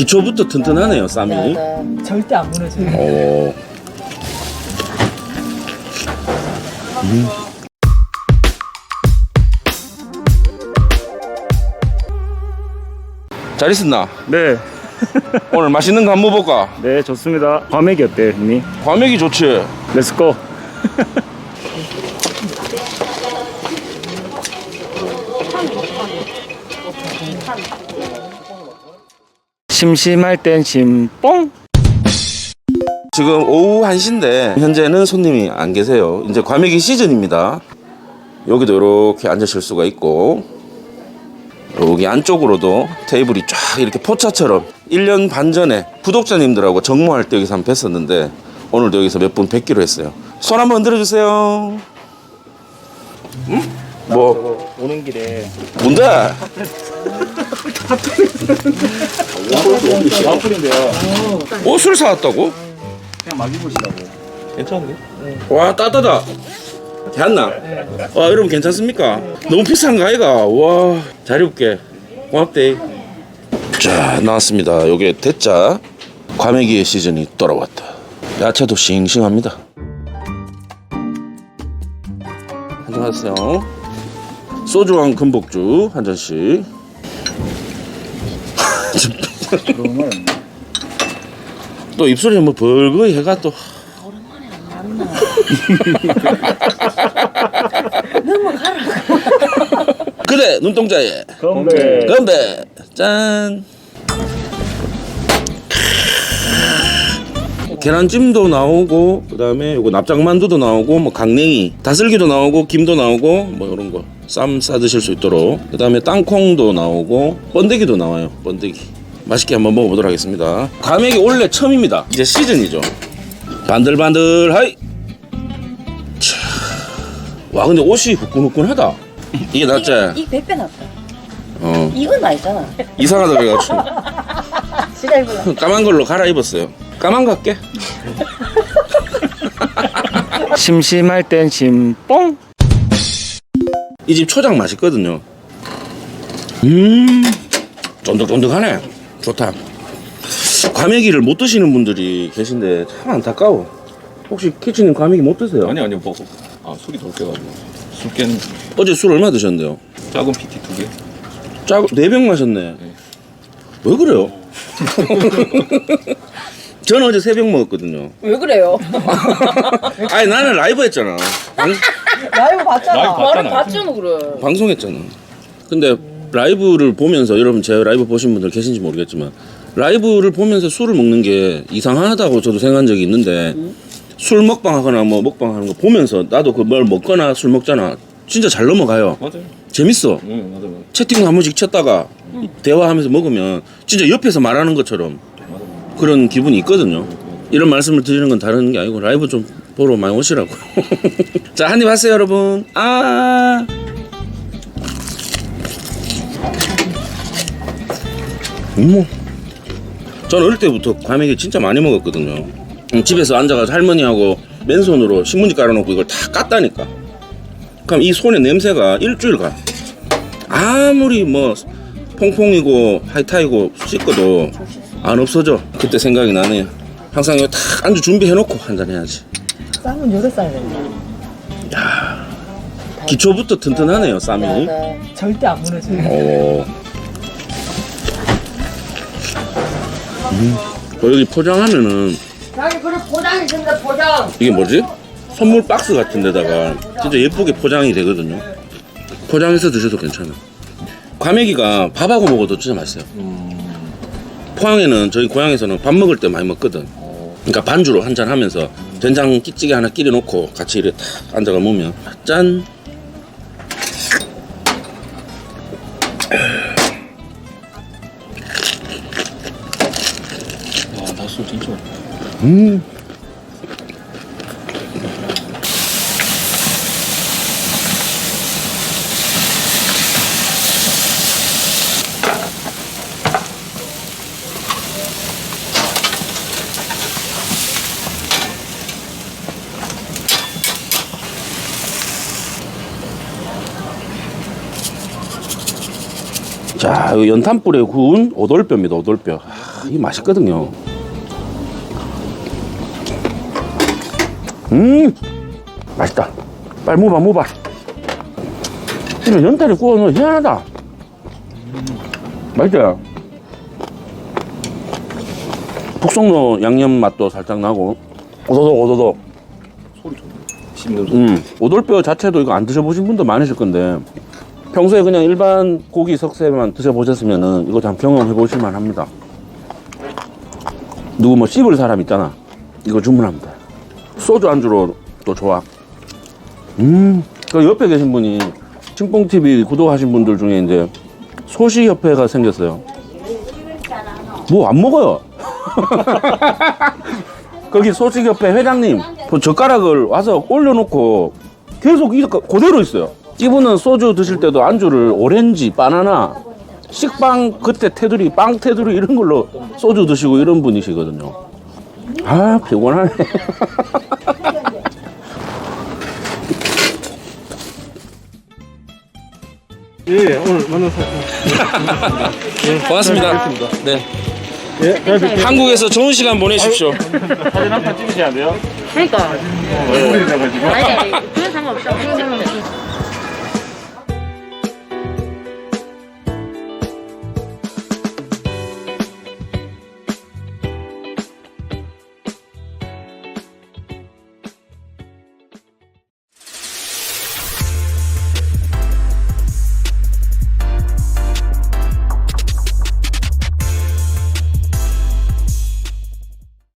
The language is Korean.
기초부터 튼튼하네요, 쌈이. 네, 절대 안 무너져요. 오. 음. 잘 있었나? 네, 오늘 맛있는 거 한번 볼까? 네 좋습니다. 과메기 어때요, 형님? 과메기 좋지? 렛츠고. 심심할 땐 심뽕. 지금 오후 1시인데 현재는 손님이 안 계세요. 이제 과메기 시즌입니다. 여기도 이렇게 앉으실 수가 있고 여기 안쪽으로도 테이블이 쫙 이렇게 포차처럼 1년 반 전에 구독자님들하고 정모할 때 여기서 한번 뵀었는데 오늘도 여기서 몇 분 뵙기로 했어요. 손 한번 흔들어 주세요. 음? 뭐 오는 길에 뭔데? 와플인데요. 옷을 사왔다고? 그냥 막 입으시라고. 괜찮은데? 와 따따다 괜나? 와 여러분 괜찮습니까? 너무 비싼 거 아이가? 와 잘 입을게 고맙대 자 나왔습니다 요게 대짜 과메기의 시즌이 돌아왔다 야채도 싱싱합니다 한잔 하세요 소주왕 금복주 한 잔씩 그러면 또 입술이 뭐 벌거이 해가 또. 그래 눈동자에. 건배. 건배. 짠. 계란찜도 나오고 그다음에 요거 납작만두도 나오고 뭐 강냉이 다슬기도 나오고 김도 나오고 뭐 이런 거. 쌈 싸 드실 수 있도록. 그다음에 땅콩도 나오고 번데기도 나와요 번데기 맛있게 한번 먹어보도록 하겠습니다 과메기 원래 처음입니다 이제 시즌이죠 반들반들 하이 차. 와 근데 옷이 후끈후끈하다 이게 낫지? 이 100배 낫다. 어 이건 나 있잖아. 이상하다 그래가지고 지다 입으라. 까만 걸로 갈아입었어요 까만 거 할게 심심할 땐 심뽕. 이 집 초장 맛있거든요 음 쫀득쫀득하네 좋다 과메기를 못 드시는 분들이 계신데 참 안타까워 혹시 키친님 과메기 못 드세요? 아니 아니 먹어 아 술이 덜 깨가지고 술 깨는 어제 술 얼마 드셨는데요? 작은 PT 두 개 짜 네병 마셨네 왜 그래요? 저는 어제 세 병 먹었거든요 왜 그래요? 아니 나는 라이브 했잖아 방, 라이브 봤잖아. 라이브 말을 봤잖아. 봤잖아 그래. 방송했잖아. 근데 라이브를 보면서 여러분 제 라이브 보신 분들 계신지 모르겠지만 라이브를 보면서 술을 먹는 게 이상하다고 저도 생각한 적이 있는데 술 먹방 하거나 뭐 먹방 하는 거 보면서 나도 그 뭘 먹거나 술 먹잖아. 진짜 잘 넘어가요. 맞아요 재밌어. 응 맞아 맞아 채팅 한 번씩 쳤다가 대화하면서 먹으면 진짜 옆에서 말하는 것처럼 그런 기분이 있거든요. 이런 말씀을 드리는 건 다른 게 아니고 라이브 좀 보러 많이 오시라고. 자, 한입 하세요, 여러분. 아. 음. 저는 어릴 때부터 과메기 진짜 많이 먹었거든요. 음, 집에서 앉아가지고 할머니하고 맨손으로 신문지 깔아놓고 이걸 다 깠다니까. 그럼 이 손의 냄새가 일주일 가. 아무리 뭐 퐁퐁이고 하이타이고 씻고도 안 없어져. 그때 생각이 나네요. 항상 이거 다 안주 준비해놓고 한 잔 해야지. 쌈은 요래 싸야 된다. 기초부터 튼튼하네요, 쌈이. 네. 절대 안 무너져요. 오. 어, 여기 포장하면은 자기 그래 포장이 된다 포장. 이게 뭐지? 선물 박스 같은 데다가 진짜 예쁘게 포장이 되거든요. 포장해서 드셔도 괜찮아. 과메기가 밥하고 먹어도 진짜 맛있어요. 포항에는 저희 고향에서는 밥 먹을 때 많이 먹거든. 그러니까 반주로 한잔 하면서 된장 끼찌개 하나 끼려 놓고 같이 이렇게 탁 앉아가 먹으면 짠. 음. 자, 연탄불에 구운 오돌뼈입니다. 오돌뼈. 아, 이게 맛있거든요. 음, 맛있다. 빨리 먹어봐, 먹어봐. 이거 연탄에 구워 놓으면 희한하다. 맛있지? 북송로 양념 맛도 살짝 나고, 오도독, 오도독. 소리. 씹는 소리. 음, 오돌뼈 자체도 이거 안 드셔보신 분도 많으실 건데 평소에 그냥 일반 고기 석쇠만 드셔보셨으면은 이거 좀 경험해 보실만 합니다. 누구 뭐 씹을 사람 있잖아. 이거 주문합니다. 소주 안주로 또 좋아. 음, 그 옆에 계신 분이 칭뽕TV 구독하신 분들 중에 이제 소시협회가 생겼어요. 뭐 안 먹어요. 거기 소식협회 회장님 그 젓가락을 와서 올려놓고 계속 이렇게 그대로 있어요. 이분은 소주 드실 때도 안주를 오렌지, 바나나, 식빵 그때 테두리, 빵 테두리 이런 걸로 소주 드시고 이런 분이시거든요. 아 피곤하네. 예, 오늘 만나서 고맙습니다. 네. 예, 잘 뵙게요. 한국에서 좋은 시간 보내십시오. 사진 한 판 찍으셔야 돼요. 그러니까. 얼굴이 돼가지고. 아니, 그건 상관없어.